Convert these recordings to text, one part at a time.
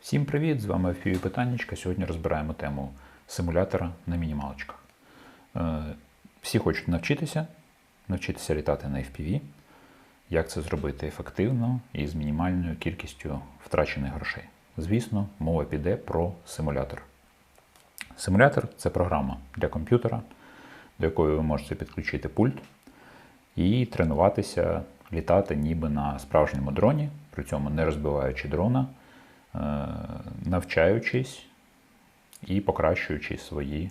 Всім привіт! З вами FPV Питаннячка. Сьогодні розбираємо тему симулятора на мінімалочках. Е, Всі хочуть навчитися, навчитися літати на FPV. Як це зробити ефективно і з мінімальною кількістю втрачених грошей. Звісно, мова піде про симулятор. Симулятор це програма для комп'ютера, до якої ви можете підключити пульт і тренуватися літати ніби на справжньому дроні, при цьому не розбиваючи дрона, навчаючись і покращуючи свої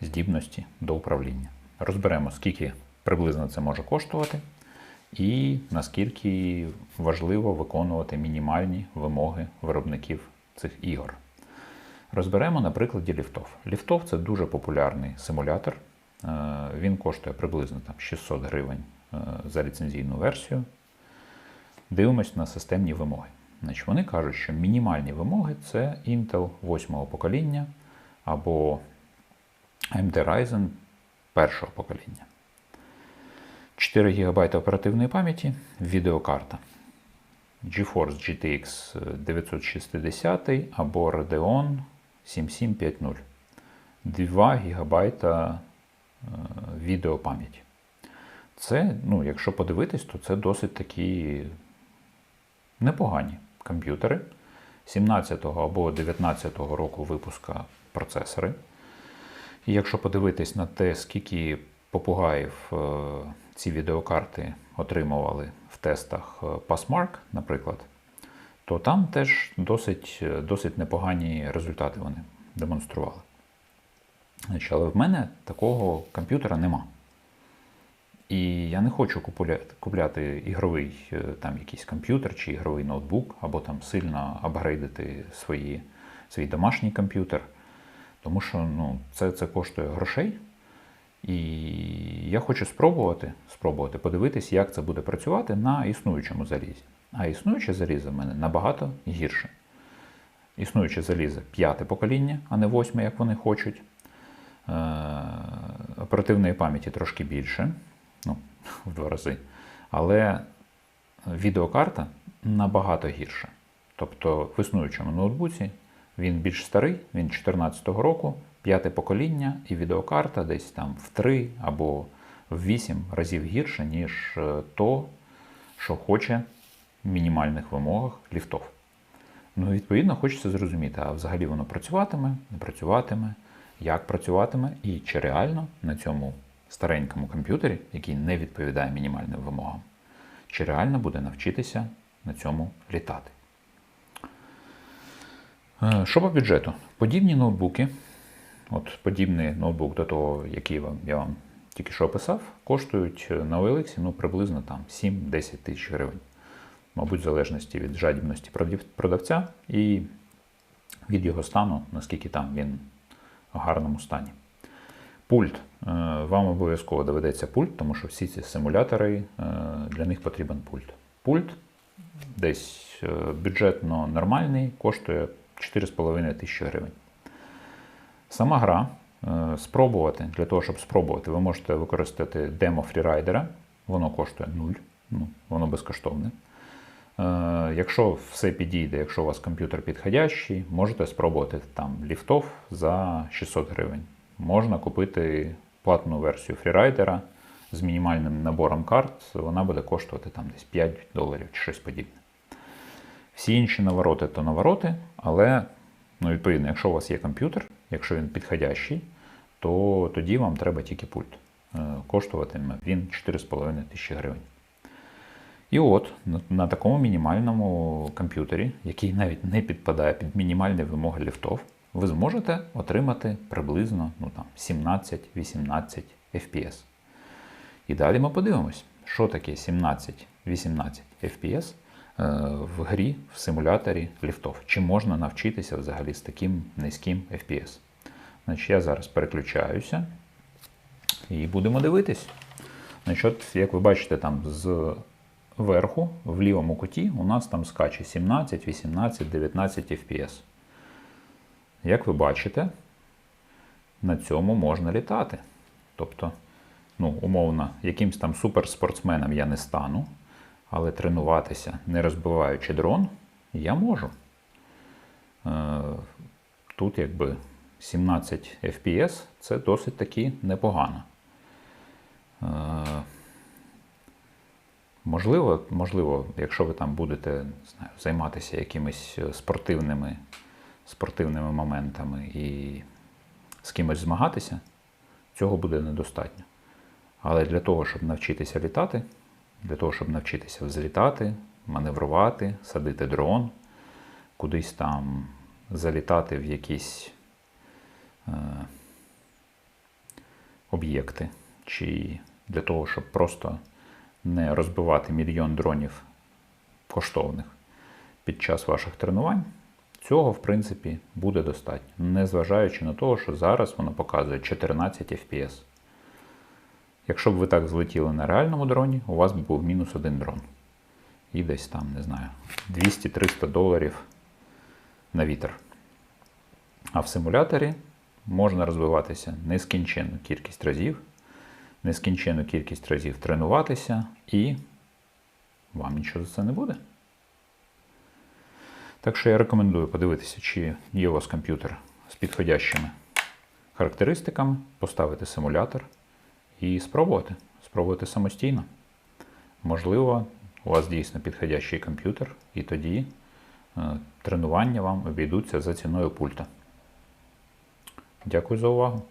здібності до управління. Розберемо, скільки приблизно це може коштувати, і наскільки важливо виконувати мінімальні вимоги виробників цих ігор. Розберемо на прикладі ліфтов. Ліфтов це дуже популярний симулятор. Е, Він коштує приблизно там, 600 гривень е, за ліцензійну версію. Дивимось на системні вимоги. Значить, вони кажуть, що мінімальні вимоги це Intel 8 покоління або AMD Ryzen першого покоління. 4 ГБ оперативної пам'яті, відеокарта. GeForce GTX 960 або Radeon 7750. 2 ГБ відеопам'яті. Це, ну, якщо подивитись, то це досить такі непогані комп'ютери 17-го або 19-го року випуска процесори. І якщо подивитись на те, скільки попугаїв е, ці відеокарти отримували в тестах е, Passmark, наприклад, то там теж досить, е, досить непогані результати вони демонстрували. Але в мене такого комп'ютера нема. І я не хочу купуляти, купляти ігровий е, там якийсь комп'ютер чи ігровий ноутбук, або там сильно апгрейдити свої, свій домашній комп'ютер. Тому що ну, це, це коштує грошей. І я хочу спробувати, спробувати подивитись, як це буде працювати на існуючому залізі. А існуюче залізо в мене набагато гірше. Існуюче залізо п'яте покоління, а не восьме, як вони хочуть. Е, Оперативної пам'яті трошки більше, ну, в два рази. Але відеокарта набагато гірша. Тобто в існуючому ноутбуці він більш старий, він 2014 року, п'яте покоління, і відеокарта десь там в 3 або в 8 разів гірше, ніж е, то, що хоче в мінімальних вимогах ліфтов. Ну, відповідно, хочеться зрозуміти, а взагалі воно працюватиме, не працюватиме, як працюватиме, і чи реально на цьому старенькому комп'ютері, який не відповідає мінімальним вимогам, чи реально буде навчитися на цьому літати. Е, Що по бюджету? Подібні ноутбуки, от подібний ноутбук до того, який я вам тільки що описав, коштують на OLX ну, приблизно там 7-10 тисяч гривень. Мабуть, в залежності від жадібності продавця і від його стану, наскільки там він в гарному стані. Пульт. Е, Вам обов'язково доведеться пульт, тому що всі ці симулятори, е, для них потрібен пульт. Пульт десь е, бюджетно нормальний, коштує 4,5 тисячі гривень. Сама гра спробувати, для того, щоб спробувати, ви можете використати демо фрірайдера, воно коштує 0, ну, воно безкоштовне. Якщо все підійде, якщо у вас комп'ютер підходящий, можете спробувати там ліфтов за 600 гривень. Можна купити платну версію фрірайдера з мінімальним набором карт, вона буде коштувати там десь 5 доларів чи щось подібне. Всі інші навороти то навороти, але ну, відповідно, якщо у вас є комп'ютер, якщо він підходящий, то тоді вам треба тільки пульт. Е, Коштуватиме він 4,5 тисячі гривень. І от на, на такому мінімальному комп'ютері, який навіть не підпадає під мінімальні вимоги ліфтов, ви зможете отримати приблизно ну, там, 17-18 FPS. І далі ми подивимось, що таке 17-18 FPS е, в грі в симуляторі ліфтов. Чи можна навчитися взагалі з таким низьким FPS? Значить, я зараз переключаюся і будемо дивитись. Значить, як ви бачите, там з в лівому куті, у нас там скаче 17, 18, 19 FPS. Як ви бачите, на цьому можна літати. Тобто, ну, умовно, якимсь там суперспортсменом я не стану, але тренуватися, не розбиваючи дрон, я можу. тут якби 17 FPS це досить таки непогано. Е, Можливо, можливо, якщо ви там будете знаю, займатися якимись е, спортивними, спортивними моментами і з кимось змагатися, цього буде недостатньо. Але для того, щоб навчитися літати, для того, щоб навчитися взлітати, маневрувати, садити дрон, кудись там залітати в якісь е, об'єкти, чи для того, щоб просто не розбивати мільйон дронів коштовних під час ваших тренувань, цього, в принципі, буде достатньо, незважаючи на те, що зараз воно показує 14 FPS. Якщо б ви так злетіли на реальному дроні, у вас б був мінус один дрон. І десь там, не знаю, 200-300 доларів на вітер. А в симуляторі можна розвиватися нескінченну кількість разів, нескінченну кількість разів тренуватися, і вам нічого за це не буде. Так що я рекомендую подивитися, чи є у вас комп'ютер з підходящими характеристиками, поставити симулятор і спробувати. Спробувати самостійно. Можливо, у вас дійсно підходящий комп'ютер, і тоді е, тренування вам обійдуться за ціною пульта. Дякую за увагу.